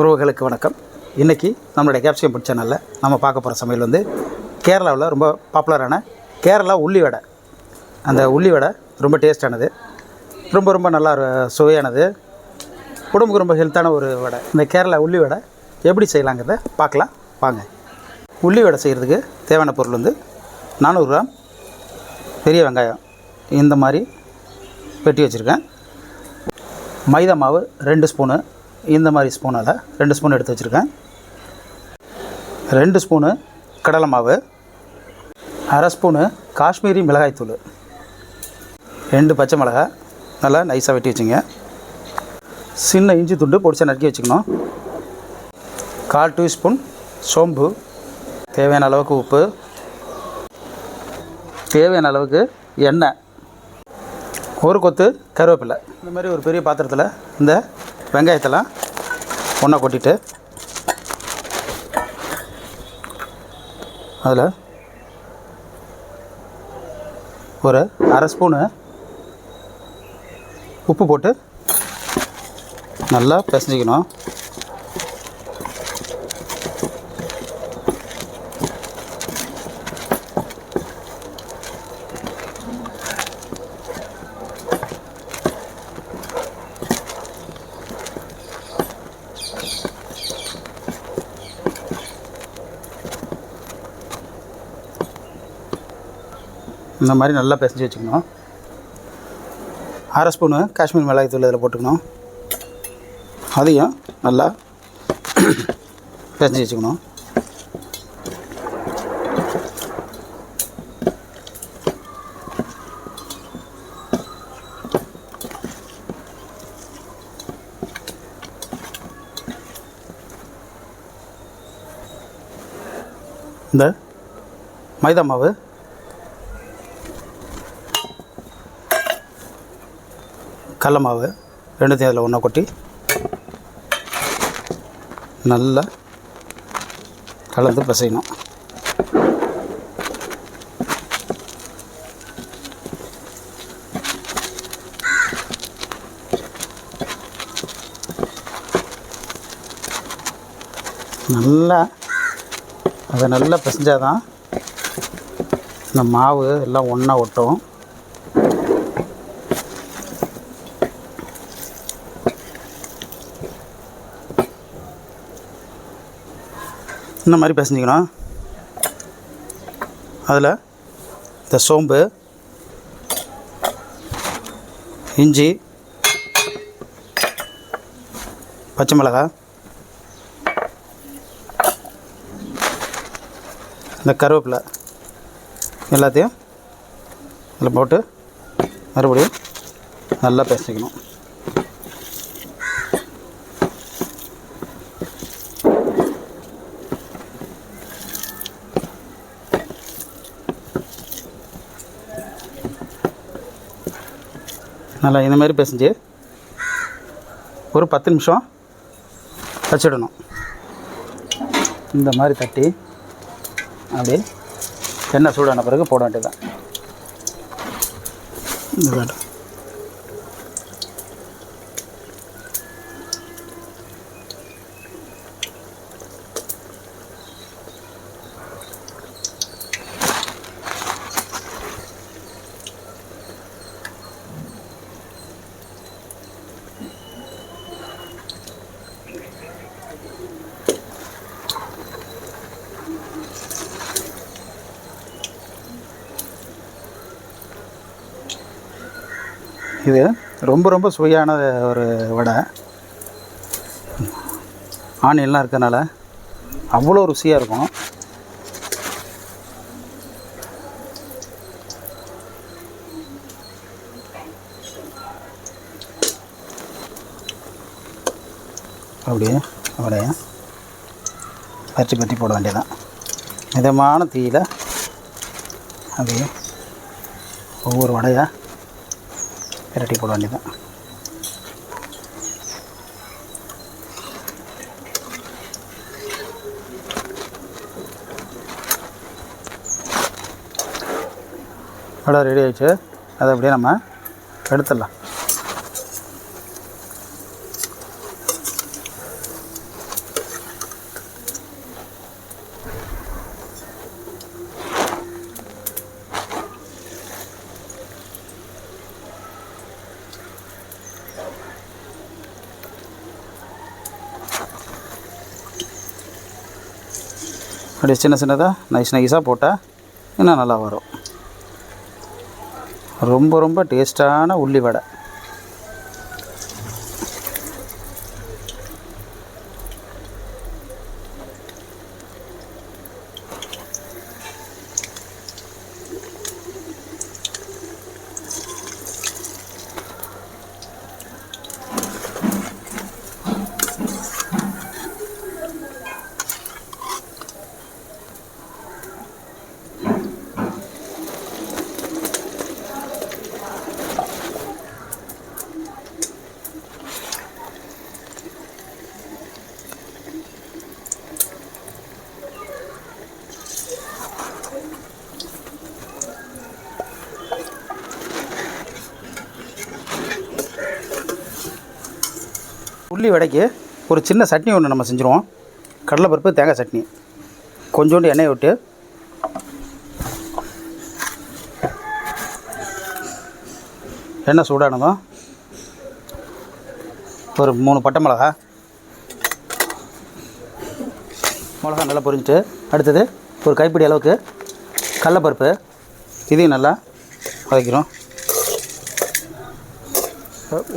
உறவுகளுக்கு வணக்கம். இன்றைக்கி நம்மளுடைய கேப்சியம் பிடிச்ச சேனலில் நம்ம பார்க்க போகிற சமையல் வந்து கேரளாவில் ரொம்ப பாப்புலரான கேரளா உள்ளி வடை. அந்த உள்ளி வடை ரொம்ப டேஸ்டானது ரொம்ப ரொம்ப நல்லா சுவையானது. உடம்புக்கு ரொம்ப ஹெல்த்தான ஒரு வடை. இந்த கேரளா உள்ளி வடை எப்படி செய்யலாங்கிறத பார்க்கலாம். வாங்க. உள்ளி வடை செய்கிறதுக்கு தேவையான பொருள் வந்து நானூறு கிராம் பெரிய வெங்காயம் இந்த மாதிரி வெட்டி வச்சுருக்கேன். மைதா மாவு ரெண்டு ஸ்பூனு இந்த மாதிரி ஸ்பூனால் ரெண்டு ஸ்பூன் எடுத்து வச்சுருக்கேன். ரெண்டு ஸ்பூனு கடலை மாவு அரை ஸ்பூனு காஷ்மீரி மிளகாய்த்தூள் ரெண்டு பச்சை மிளகாய் நல்லா நைஸாக வெட்டி வச்சுங்க. சின்ன இஞ்சி துண்டு பொடிச்சா நறுக்கி வச்சுக்கணும். கால் டீஸ்பூன் சோம்பு தேவையான அளவுக்கு உப்பு தேவையான அளவுக்கு எண்ணெய் ஒரு கொத்து கருவேப்பிலை. இந்த மாதிரி ஒரு பெரிய பாத்திரத்தில் இந்த வெங்காயத்தெல்லாம் ஒன்றா கொட்டிட்டு அதில் ஒரு அரை ஸ்பூனு உப்பு போட்டு நல்லா பிசைஞ்சிக்கணும். இந்த மாதிரி நல்லா பிசைஞ்சு வச்சுக்கணும். அரை ஸ்பூனு காஷ்மீர் மிளகாய்த்தூள் இதில் போட்டுக்கணும். அதையும் நல்லா பிசைஞ்சு வச்சுக்கணும். இந்த மைதா மாவு கடல மாவு ரெண்டுத்தையும் அதில் ஒன்றா கொட்டி நல்லா கலந்து பிசையணும். நல்லா அதை நல்லா பிசைஞ்சாதான் இந்த மாவு எல்லாம் ஒன்றா ஒட்டும். இந்த மாதிரி பிசைஞ்சிக்கணும் அதில் இந்த சோம்பு இஞ்சி பச்சை மிளகா இந்த கருவேப்பிலை எல்லாத்தையும் இதில் போட்டு மறுபடியும் நல்லா பேசிக்கணும். நல்லா இந்த மாதிரி பிசைஞ்சு ஒரு பத்து நிமிஷம் வச்சிடணும். இந்த மாதிரி தட்டி அப்படியே எண்ணெய் சூடான பிறகு போட வேண்டியதுதான். இது ரொம்ப ரொம்ப சுவையான ஒரு வடை. ஆனியன்லாம் இருக்கறனால அவ்வளோ ருசியாக இருக்கும். அப்படியே அப்படியே பற்றி பற்றி போட வேண்டியதான் மிதமான தீயில் அப்படியே ஒவ்வொரு வடையாக பிரட்டி போட வேண்டியதான் வடை ரெடி ஆயிடுச்சு. அதை அப்படியே நம்ம எடுத்துடலாம். அப்படியே சின்ன சின்னதாக நைஸ் நைஸாக போட்டால் இன்னும் நல்லா வரும். ரொம்ப ரொம்ப டேஸ்டான உள்ளி வடை. உருளி வடைக்கு ஒரு சின்ன சட்னி ஒன்று நம்ம செஞ்சுருவோம். கடலைப்பருப்பு தேங்காய் சட்னி. கொஞ்சோண்டு எண்ணெயை விட்டு எண்ணெய் சூடானதும் ஒரு மூணு பட்டை மிளகா மிளகா நல்லா பொரிஞ்சிட்டு அடுத்தது ஒரு கைப்பிடி அளவுக்கு கடலப்பருப்பு. இதையும் நல்லா வதக்கிறோம்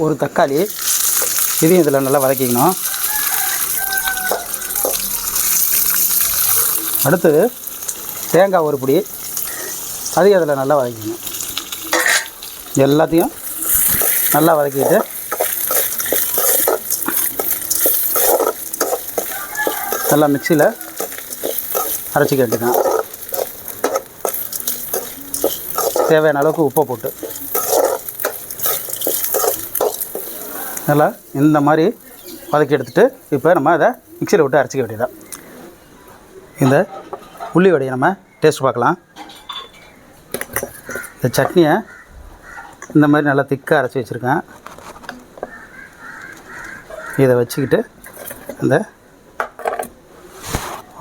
ஒரு தக்காளி இதையும் இதில் நல்லா வதக்கிக்கணும். அடுத்தது தேங்காய் ஒரு பிடி அதையும் அதில் நல்லா வதக்கிக்கணும். எல்லாத்தையும் நல்லா வதக்கிட்டு நல்லா மிக்சியில் அரைச்சிக்க வேண்டியதான் தேவையான அளவுக்கு உப்பை போட்டு. நல்லா இந்த மாதிரி வதக்கி எடுத்துகிட்டு இப்போ நம்ம அதை மிக்சியில் விட்டு அரைச்சிக்க வேண்டியதான் இந்த உள்ளி வடையை நம்ம டேஸ்ட் பார்க்கலாம். இந்த சட்னியை இந்த மாதிரி நல்லா திக்காக அரைச்சி வச்சுருக்கேன். இதை வச்சுக்கிட்டு இந்த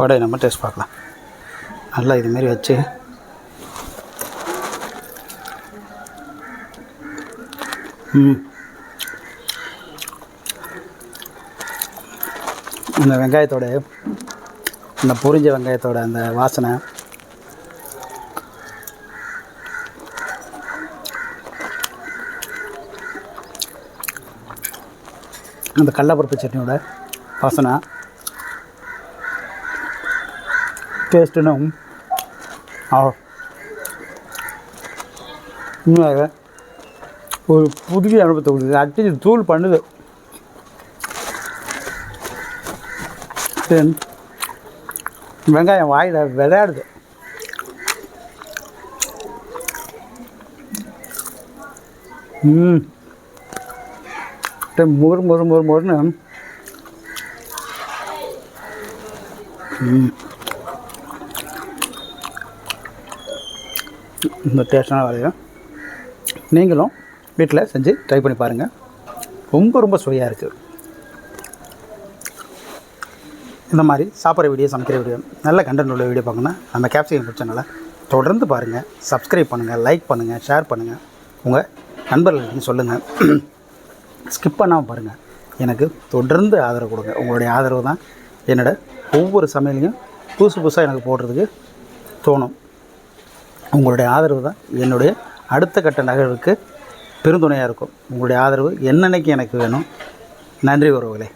வடையை நம்ம டேஸ்ட் பார்க்கலாம். நல்லா இதுமாரி வச்சு ம். அந்த வெங்காயத்தோட அந்த பொரிஞ்ச வெங்காயத்தோட அந்த வாசனை. அந்த கடலப்பருப்பு சட்னியோட வாசனை. டேஸ்ட்டுன்னு இன்னும் ஒரு புதிய அனுபவத்தை கொடுக்குது. அட்லீஸ்ட் தூள் பண்ணுது. தென் வெங்காயம் வாயில் விளையாடுது. ம். அப்படியே முரு மொறு மொறு இந்த டேஸ்டான வரையும் நீங்களும் வீட்டில் செஞ்சு ட்ரை பண்ணி பாருங்கள் ரொம்ப ரொம்ப சுவையாக இருக்குது இந்த மாதிரி சாப்பிட்ற வீடியோ சமைக்கிற வீடியோ நல்ல கண்டென்ட் உள்ள வீடியோ பார்க்கணுன்னா நம்ம கேப்சிகன் சேனலை தொடர்ந்து பாருங்கள் சப்ஸ்கிரைப் பண்ணுங்கள் லைக் பண்ணுங்கள் ஷேர் பண்ணுங்கள் உங்கள் நண்பர்களுக்கு சொல்லுங்கள் ஸ்கிப் பண்ணாமல் பாருங்கள் எனக்கு தொடர்ந்து ஆதரவு கொடுங்க. உங்களுடைய ஆதரவு தான் என்னோடய ஒவ்வொரு சமையலையும் புதுசு புதுசாக எனக்கு போடுறதுக்கு தோணும். உங்களுடைய ஆதரவு தான் என்னுடைய அடுத்த கட்ட நகர்வுக்கு பெருந்துணையாக இருக்கும். உங்களுடைய ஆதரவு என்னன்னைக்கு எனக்கு வேணும்? நன்றி உறவுகளே.